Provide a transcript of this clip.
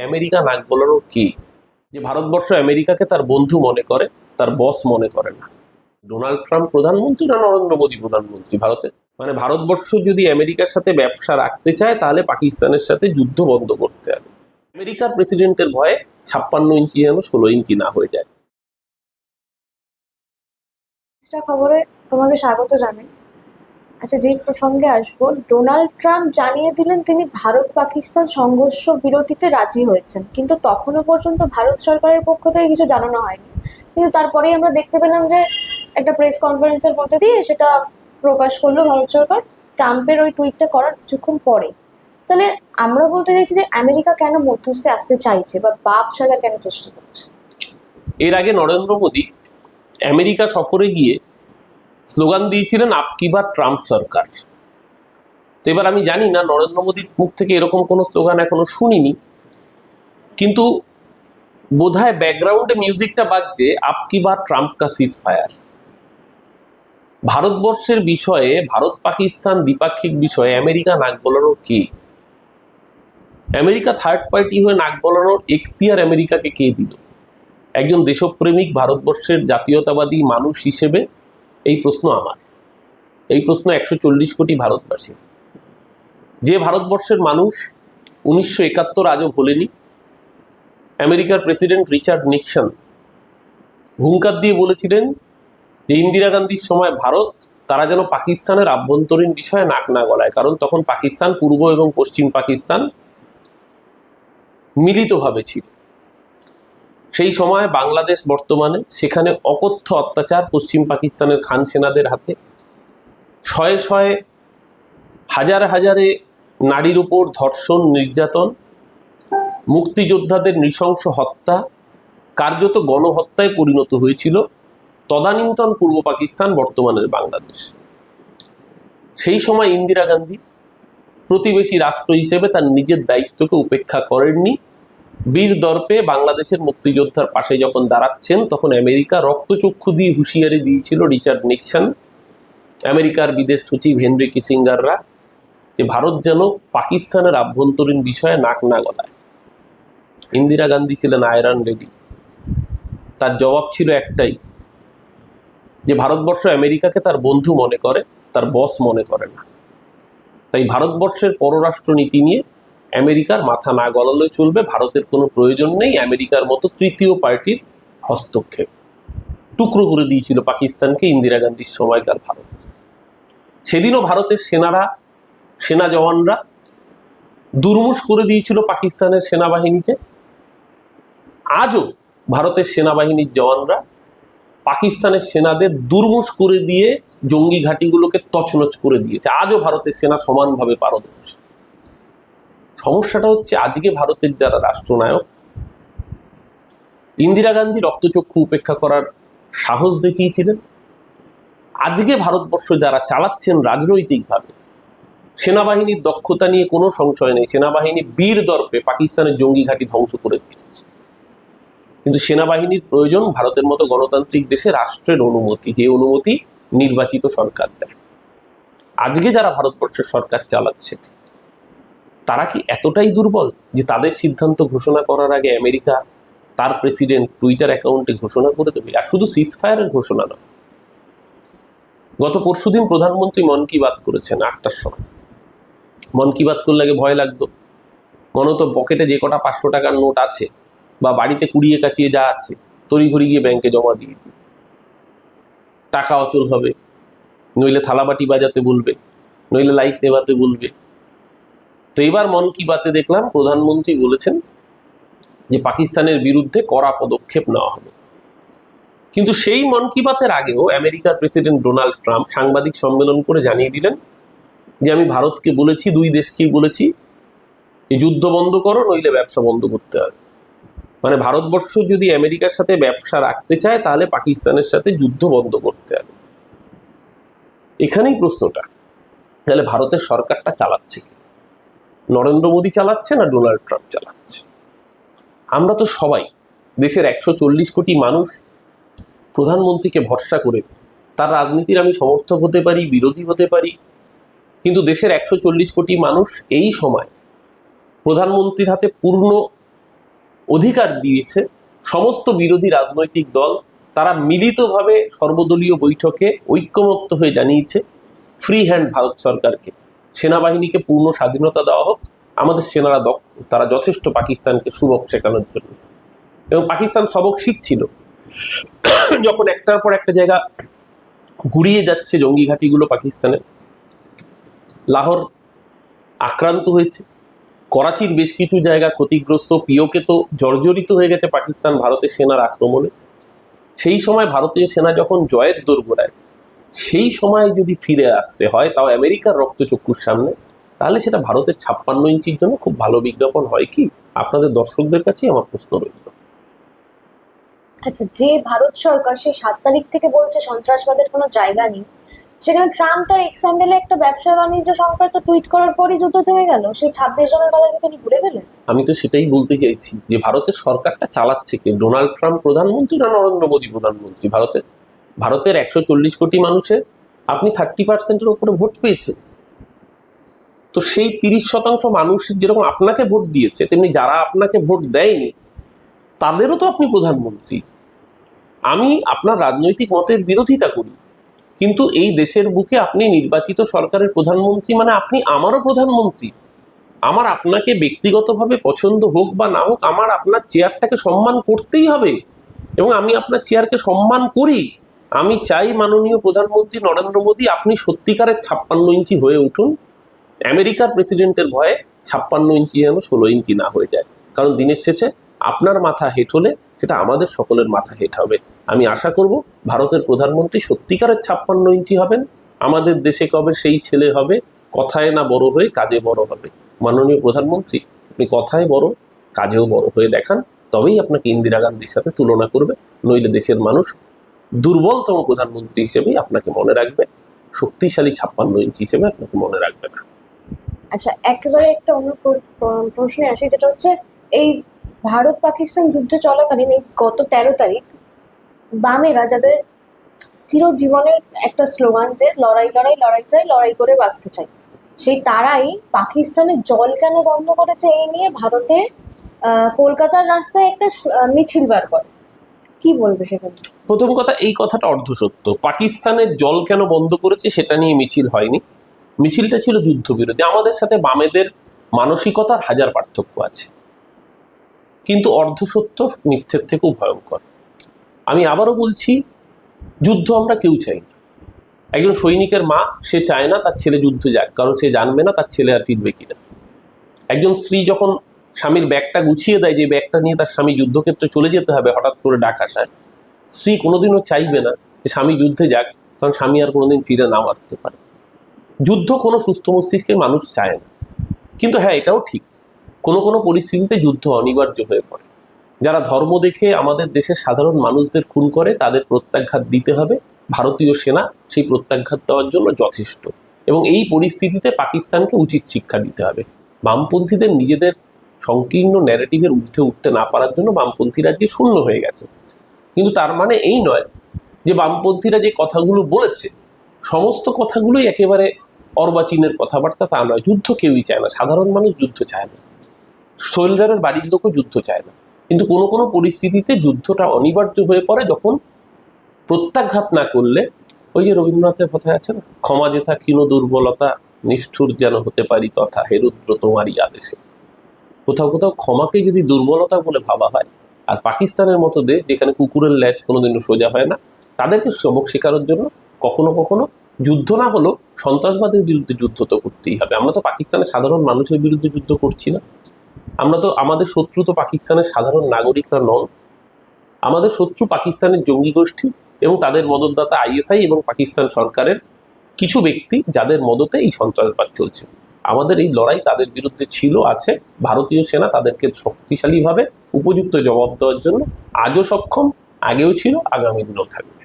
America নাক গলানো কি? যে ভারতবর্ষ আমেরিকাকে তার বন্ধু মনে করে, তার বস মনে করে না। ডোনাল্ড ট্রাম্প প্রধানমন্ত্রী না নরেন্দ্র মোদী প্রধানমন্ত্রী ভারতে? মানে ভারতবর্ষ যদি আমেরিকার সাথে ব্যবসা রাখতে চায়, তাহলে পাকিস্তানের সাথে যুদ্ধ বন্ধ করতে হবে। আমেরিকার প্রেসিডেন্টের ভয়ে ছাপ্পান্ন ইঞ্চি যেন ষোলো ইঞ্চি না হয়ে যায়। খবরে তোমাকে স্বাগত জানাই। আচ্ছা যেই প্রসঙ্গে আসব, ডোনাল্ড ট্রাম্প জানিয়ে দিলেন তিনি ভারত পাকিস্তান সংঘর্ষ বিরতিতে রাজি হয়েছেন। কিন্তু তখনও পর্যন্ত ভারত সরকারের পক্ষ থেকে কিছু জানানো হয়নি। কিন্তু তারপরেই আমরা দেখতে পেলাম যে একটা প্রেস কনফারেন্সের মধ্যে দিয়ে সেটা প্রকাশ করল ভারত সরকার। ট্রাম্পের ওই টুইটটা করার কিছুক্ষণ পরে। তাহলে আমরা বলতে চাইছি যে আমেরিকা কেন মধ্যস্থে আসতে চাইছে বা বাপ সাজার কেন চেষ্টা করছে? এর আগে নরেন্দ্র মোদী আমেরিকা সফরে গিয়ে স্লোগান দিয়েছিলেন আপকি বা ট্রাম্প সরকার তো এবার আমি জানি না, নরেন্দ্র মোদীর মুখ থেকে এরকম কোনো স্লোগান এখনও শুনিনি। কিন্তু বোধহয় ব্যাকগ্রাউন্ডে মিউজিকটা বাজছে আপকি বা ট্রাম্প কা সিজ ফায়ার ভারতবর্ষের বিষয়ে, ভারত পাকিস্তান দ্বিপাক্ষিক বিষয়ে আমেরিকা নাক গলানোর কে? আমেরিকা থার্ড পার্টি হয়ে নাক গলানোর এখতিয়ার আমেরিকাকে কে দিল? একজন দেশপ্রেমিক ভারতবর্ষের জাতীয়তাবাদী মানুষ হিসেবে এই প্রশ্ন আমার। এই প্রশ্ন একশো চল্লিশ কোটি ভারতবাসী যে ভারতবর্ষের মানুষ উনিশশো একাত্তর আজও ভোলেনি, আমেরিকার প্রেসিডেন্ট রিচার্ড নিক্সন হুঙ্কার দিয়ে বলেছিলেন যে ইন্দিরা গান্ধীর সময় ভারত তারা যেন পাকিস্তানের আভ্যন্তরীণ বিষয়ে নাক না গলায়, কারণ তখন পাকিস্তান পূর্ব এবং পশ্চিম পাকিস্তান মিলিতভাবে ছিল। সেই সময় বাংলাদেশ বর্তমানে সেখানে অকথ্য অত্যাচার পশ্চিম পাকিস্তানের খান সেনাদের হাতে। শয়ে শয়ে হাজার হাজারে নারীর উপর ধর্ষণ, নির্যাতন, মুক্তিযোদ্ধাদের নৃশংস হত্যা কার্যত গণহত্যায় পরিণত হয়েছিল তদানীন্তন পূর্ব পাকিস্তান, বর্তমানের বাংলাদেশ। সেই সময় ইন্দিরা গান্ধী প্রতিবেশী রাষ্ট্র হিসেবে তার নিজের দায়িত্বকে উপেক্ষা করেননি। বীর দর্পে বাংলাদেশের মুক্তিযোদ্ধার পাশে যখন দাঁড়াচ্ছেন, তখন আমেরিকা রক্তচক্ষু দিয়ে হুঁশিয়ারি দিয়েছিল রিচার্ড নিক্সন। আমেরিকার বিদেশ সচিব হেনরি কিসিঙ্গাররা যে ভারত যেন পাকিস্তানের আভ্যন্তরীণ বিষয়ে নাক না গলায়। ইন্দিরা গান্ধী ছিলেন আয়রন রেডি তার জবাব ছিল একটাই, যে ভারতবর্ষ আমেরিকাকে তার বন্ধু মনে করে, তার বস মনে করে না। তাই ভারতবর্ষের পররাষ্ট্র নীতি নিয়ে আমেরিকার মাথা না গলালে চলবে, ভারতের কোনো প্রয়োজন নেই, আমেরিকার মতো তৃতীয় পার্টির হস্তক্ষেপ। টুকরো করে দিয়েছিল পাকিস্তানকে ইন্দিরা গান্ধীর সময়কার ভারত। সেদিনও ভারতের সেনারা, সেনা জওয়ানরা দুর্মুষ করে দিয়েছিল পাকিস্তানের সেনাবাহিনীকে। আজও ভারতের সেনাবাহিনীর জওয়ানরা পাকিস্তানের সেনাদের দুর্মুষ করে দিয়ে জঙ্গি ঘাঁটিগুলোকে তছনছ করে দিয়েছে। আজও ভারতের সেনা সমানভাবে পারদর্শী। সমস্যাটা হচ্ছে আজকে ভারতের যারা রাষ্ট্রনায়ক, ইন্দিরা গান্ধী রক্তচক্ষু উপেক্ষা করার সাহস দেখিয়েছিলেন। আজকে ভারতবর্ষ যারা চালাচ্ছেন রাজনৈতিকভাবে, সেনাবাহিনীর দক্ষতা নিয়ে কোনো সংশয় নেই। সেনাবাহিনী বীর দর্পে পাকিস্তানের জঙ্গি ঘাঁটি ধ্বংস করে দিয়েছে কিন্তু সেনাবাহিনীর প্রয়োজন ভারতের মতো গণতান্ত্রিক দেশে রাষ্ট্রের অনুমতি, যে অনুমতি নির্বাচিত সরকার দেয়। আজকে যারা ভারতবর্ষের সরকার চালাচ্ছে তারা কি এতটাই দুর্বল যে তাদের সিদ্ধান্ত ঘোষণা করার আগে আমেরিকা তার প্রেসিডেন্ট টুইটার অ্যাকাউন্টে ঘোষণা করে দেবে? আর শুধু সিজফায়ারের ঘোষণা নয়। গত পরশুদিন প্রধানমন্ত্রী মন কি বাত করেছেন আটটার সময়। মন কি বাত করলে আগে ভয় লাগতো। মনে হতো পকেটে যে কটা পাঁচশো টাকার নোট আছে বা বাড়িতে কুড়িয়ে কাচিয়ে যা আছে, তড়িঘড়ি গিয়ে ব্যাংকে জমা দিয়ে দিই। টাকা অচল হবে, নইলে থালাবাটি বাজাতে বলবে, নইলে লাইট নেভাতে বলবে তো এবার মন কি বাতে দেখলাম প্রধানমন্ত্রী বলেছেন যে পাকিস্তানের বিরুদ্ধে কড়া পদক্ষেপ নেওয়া হবে। কিন্তু সেই মন কি বাতের আগেও আমেরিকার প্রেসিডেন্ট ডোনাল্ড ট্রাম্প সাংবাদিক সম্মেলন করে জানিয়ে দিলেন যে আমি ভারতকে বলেছি, দুই দেশকেই বলেছি যে যুদ্ধ বন্ধ করো, নইলে ব্যবসা বন্ধ করতে হবে। মানে ভারতবর্ষ যদি আমেরিকার সাথে ব্যবসা রাখতে চায়, তাহলে পাকিস্তানের সাথে যুদ্ধ বন্ধ করতে হবে। এখানেই প্রশ্নটা, তাহলে ভারতের সরকারটা চালাচ্ছে কি? নরেন্দ্র মোদী চালাচ্ছে না ডোনাল্ড ট্রাম্প চালাচ্ছে। আমরা তো সবাই দেশের একশো চল্লিশ কোটি মানুষ প্রধানমন্ত্রীকে ভরসা করে তার রাজনীতির আমি সমর্থক হতে পারি, বিরোধী হতে পারি, কিন্তু দেশের একশো চল্লিশ কোটি মানুষ এই সময় প্রধানমন্ত্রীর হাতে পূর্ণ অধিকার দিয়েছে। সমস্ত বিরোধী রাজনৈতিক দল তারা মিলিতভাবে সর্বদলীয় বৈঠকে ঐক্যমত্য হয়ে জানিয়েছে ফ্রি হ্যান্ড ভারত সরকারকে। সেনাবাহিনীকে পূর্ণ স্বাধীনতা দেওয়া হোক, আমাদের সেনারা দক্ষ, তারা যথেষ্ট পাকিস্তানকে সুবক শেখানোর জন্য। এবং পাকিস্তান সবক শিখছিল যখন একটার পর একটা জায়গা গুড়িয়ে যাচ্ছে জঙ্গি ঘাঁটিগুলো পাকিস্তানে, লাহোর আক্রান্ত হয়েছে। করাচির বেশ কিছু জায়গা ক্ষতিগ্রস্ত, পিওকে তো জর্জরিত হয়ে গেছে পাকিস্তান ভারতের সেনার আক্রমণে। সেই সময় ভারতীয় সেনা যখন জয়ের দোরগোড়ায় সেই সময় যদি ফিরে আসতে হয় তাও আমেরিকার রক্তচক্ষুর সামনে তাহলে সেটা ভারতের ছাপ্পান্ন ইঞ্চির জন্য খুব ভালো বিজ্ঞাপন হয় কি? আপনাদের দর্শকদের কাছেই আমার প্রশ্ন রইল। আচ্ছা যে ভারত সরকার সেই সাত তারিখ থেকে বলছে সন্ত্রাসবাদের কোনো জায়গা নেই সেখানে ট্রাম্প তার এক্স হ্যান্ডেলে একটা ব্যবসা বাণিজ্য সংক্রান্ত টুইট করার পরই যুদ্ধ থেমে গেল। সেই ছাব্বিশ জনের কথা কি তিনি ভুলে গেলেন? আমি তো সেটাই বলতে চাইছি যে ভারতের সরকারটা চালাচ্ছে কে? ডোনাল্ড ট্রাম্প প্রধানমন্ত্রী না নরেন্দ্র মোদী প্রধানমন্ত্রী ভারতের? ভারতের একশো চল্লিশ কোটি মানুষের আপনি থার্টি পার্সেন্টের উপরে ভোট পেয়েছেন। তো সেই তিরিশ শতাংশ মানুষ যেরকম আপনাকে ভোট দিয়েছে, তেমনি যারা আপনাকে ভোট দেয়নি, তাদেরও তো আপনি প্রধানমন্ত্রী। আমি আপনার রাজনৈতিক মতের বিরোধিতা করি, কিন্তু এই দেশের বুকে আপনি নির্বাচিত সরকারের প্রধানমন্ত্রী মানে আপনি আমারও প্রধানমন্ত্রী। আমার আপনাকে ব্যক্তিগতভাবে পছন্দ হোক বা না হোক, আমার আপনার চেয়ারটাকে সম্মান করতেই হবে এবং আমি আপনার চেয়ারকে সম্মান করি। আমি চাই মাননীয় প্রধানমন্ত্রী নরেন্দ্র মোদী আপনি সত্যিকারের ছাপ্পান্ন ইঞ্চি হয়ে উঠুন। আমেরিকার প্রেসিডেন্টের ভয়ে ছাপ্পান্ন ইঞ্চি যেন ষোলো ইঞ্চি না হয়ে যায়। কারণ দিনের শেষে আপনার মাথা হেট হলে সেটা আমাদের সকলের মাথা হেট হবে। আমি আশা করব ভারতের প্রধানমন্ত্রী সত্যিকারের ছাপ্পান্ন ইঞ্চি হবেন। আমাদের দেশে কবে সেই ছেলে হবে, কথায় না বড় হয়ে কাজে বড় হবে। মাননীয় প্রধানমন্ত্রী, আপনি কথায় বড়, কাজেও বড় হয়ে দেখান, তবেই আপনাকে ইন্দিরা গান্ধীর সাথে তুলনা করবে। নইলে দেশের মানুষ দুর্বলতম প্রধানমন্ত্রী হিসেবেই আপনাকে মনে রাখবে, শক্তিশালী ছাপ্পান্ন ইঞ্চি হিসেবে আপনাকে মনে রাখবে না। আচ্ছা একেবারে একটা অন্য প্র- প্র- প্রশ্নে আসি, যেটা হচ্ছে এই ভারত পাকিস্তান যুদ্ধ চলাকালীন এই গত তেরো তারিখ বামেরা যাদের চিরজীবনের একটা স্লোগান যে লড়াই লড়াই লড়াই চাই, লড়াই করে বাঁচতে চাই, সেই তারাই পাকিস্তানের জল কেন বন্ধ করেছে এই নিয়ে ভারতে কলকাতার রাস্তায় একটা মিছিল বার করে। কি বলবে সেখানে প্রথম কথা, এই কথাটা অর্ধসত্য। পাকিস্তানের জল কেন বন্ধ করেছে সেটা নিয়ে মিছিল হয়নি। মিছিলটা ছিল যুদ্ধবিরোধী আমাদের সাথে বামেদের মানসিকতার হাজার পার্থক্য আছে। কিন্তু অর্ধসত্য মিথ্যের থেকেও ভয়ঙ্কর। আমি আবারও বলছি, যুদ্ধ আমরা কেউ চাই না। একজন সৈনিকের মা, সে চায় না তার ছেলে যুদ্ধ যাক। কারণ সে জানবে না তার ছেলে আর ফিরবে কিনা। একজন স্ত্রী যখন স্বামীর ব্যাগটা গুছিয়ে দেয়, যে ব্যাগটা নিয়ে তার স্বামী যুদ্ধক্ষেত্রে চলে যেতে হবে, হঠাৎ করে ডাক আসায়। স্ত্রী কোনোদিনও চাইবে না যে স্বামী যুদ্ধে যাক, কারণ স্বামী আর কোনোদিন ফিরে নাও আসতে পারে। যুদ্ধ কোনো সুস্থ মস্তিষ্কের মানুষ চায় না। কিন্তু হ্যাঁ এটাও ঠিক। কোনো কোনো পরিস্থিতিতে যুদ্ধ অনিবার্য হয়ে পড়ে। যারা ধর্ম দেখে আমাদের দেশের সাধারণ মানুষদের খুন করে, তাদের প্রত্যাঘাত দিতে হবে। ভারতীয় সেনা সেই প্রত্যাঘাত দেওয়ার জন্য যথেষ্ট। এবং এই পরিস্থিতিতে পাকিস্তানকে উচিত শিক্ষা দিতে হবে। বামপন্থীদের নিজেদের সংকীর্ণ ন্যারেটিভের ঊর্ধ্বে উঠতে না পারার জন্য বামপন্থীরা যে শূন্য হয়ে গেছে। কিন্তু তার মানে এই নয় যে বামপন্থীরা যে কথাগুলো বলেছে, সমস্ত কথাগুলোই একেবারে অর্বাচীনের কথাবার্তা তা নয়, যুদ্ধ কেউই চায় না। সাধারণ মানুষ যুদ্ধ চায় না। সোলজারের বাড়ির লোকও যুদ্ধ চায় না। কিন্তু কোনো কোনো পরিস্থিতিতে যুদ্ধটা অনিবার্য হয়ে পড়ে যখন প্রত্যাঘাত না করলে ওই যে রবীন্দ্রনাথের কথায় আছে না, ক্ষমা যেথা ক্ষীণ দুর্বলতা, নিষ্ঠুর যেন হতে পারি তথা হেরুদ্র তোমারই আদেশে। কোথাও কোথাও ক্ষমাকে যদি দুর্বলতা বলে ভাবা হয়, আর পাকিস্তানের মতো দেশ যেখানে কুকুরের ল্যাচ কোনোদিনও সোজা হয় না, তাদেরকে সবক শেখানোর জন্য কখনো কখনো যুদ্ধ না হলেও সন্ত্রাসবাদের বিরুদ্ধে যুদ্ধ তো করতেই হবে। আমরা তো পাকিস্তানের সাধারণ মানুষের বিরুদ্ধে যুদ্ধ করছি না। আমরা তো, আমাদের শত্রু তো পাকিস্তানের সাধারণ নাগরিকরা নন। আমাদের শত্রু পাকিস্তানের জঙ্গি গোষ্ঠী এবং তাদের মদতদাতা আইএসআই এবং পাকিস্তান সরকারের কিছু ব্যক্তি যাদের মদতে এই সন্ত্রাসবাদ চলছে। আমাদের এই লড়াই তাদের বিরুদ্ধে ছিল, আছে। ভারতীয় সেনা তাদেরকে শক্তিশালীভাবে উপযুক্ত জবাব দেওয়ার জন্য আজও সক্ষম, আগেও ছিল, আগামী দিনেও থাকবে।